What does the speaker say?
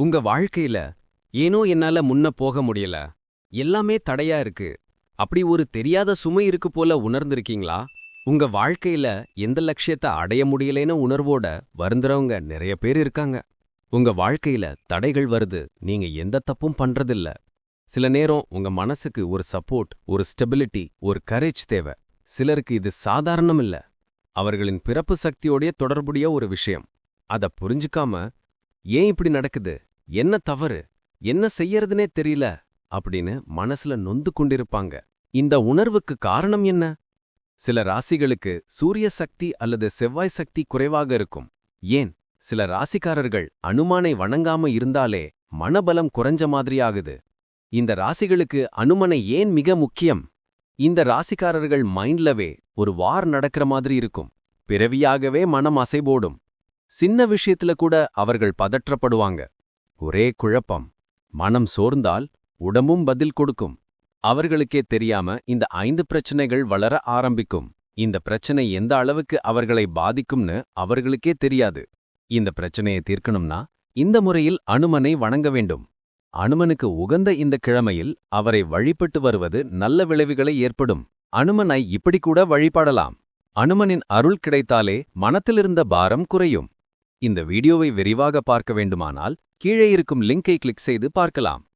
உங்க வாழ்க்கையில ஏனோ என்னால முன்ன போக முடியல. எல்லாமே தடையா இருக்கு. அப்படி ஒரு தெரியாத சுமை இருக்கு போல உணர்ந்திருக்கீங்களா? உங்க வாழ்க்கையில எந்த லட்சியத்தை அடைய முடியலைன்னு உணர்வோட வருந்துறவங்க நிறைய பேர் இருக்காங்க. உங்க வாழ்க்கையில தடைகள் வருது. நீங்க எந்த தப்பும் பண்றதில்ல. சில நேரம் உங்க மனசுக்கு ஒரு சப்போர்ட் ஒரு ஸ்டெபிலிட்டி ஒரு கரேஜ் தேவை. சிலருக்கு இது சாதாரணம் இல்ல. அவர்களின் பிறப்பு சக்தியோடைய தொடர்புடைய ஒரு விஷயம். அத புரிஞ்சுக்காம ஏன் இப்படி நடக்குது? என்ன தவறு? என்ன செய்யறதுனே தெரியல அப்படின்னு மனசுல நொந்து கொண்டிருப்பாங்க. இந்த உணர்வுக்கு காரணம் என்ன? சில ராசிகளுக்கு சூரிய சக்தி அல்லது செவ்வாய் சக்தி குறைவாக இருக்கும். ஏன்? சில ராசிக்காரர்கள் அனுமானை வணங்காம இருந்தாலே மனபலம் குறைஞ்ச மாதிரி ஆகுது. இந்த ராசிகளுக்கு அனுமனை ஏன் மிக முக்கியம்? இந்த ராசிக்காரர்கள் மைண்ட்லவே ஒரு வார் நடக்கிற மாதிரி இருக்கும். பிறவியாகவே மனம் அசைபோடும். சின்ன விஷயத்துல கூட அவர்கள் பதற்றப்படுவாங்க. ஒரே குழப்பம். மனம் சோர்ந்தால் உடம்பும் பதில் கொடுக்கும். அவர்களுக்கே தெரியாம இந்த ஐந்து பிரச்சனைகள் வளர ஆரம்பிக்கும். இந்த பிரச்சனை எந்த அளவுக்கு அவர்களை பாதிக்கும்னு அவர்களுக்கே தெரியாது. இந்த பிரச்சனையை தீர்க்கணும்னா இந்த முறையில் அனுமனை வணங்க வேண்டும். அனுமனுக்கு உகந்த இந்த கிழமையில் அவரை வழிபட்டு வருவது நல்ல விளைவுகளை ஏற்படும். அனுமனை இப்படி கூட வழிபாடலாம். அனுமனின் அருள் கிடைத்தாலே மனத்திலிருந்த பாரம் குறையும். இந்த வீடியோவை விரிவாக பார்க்க வேண்டுமானால் கீழே இருக்கும் லிங்கை கிளிக் செய்து பார்க்கலாம்.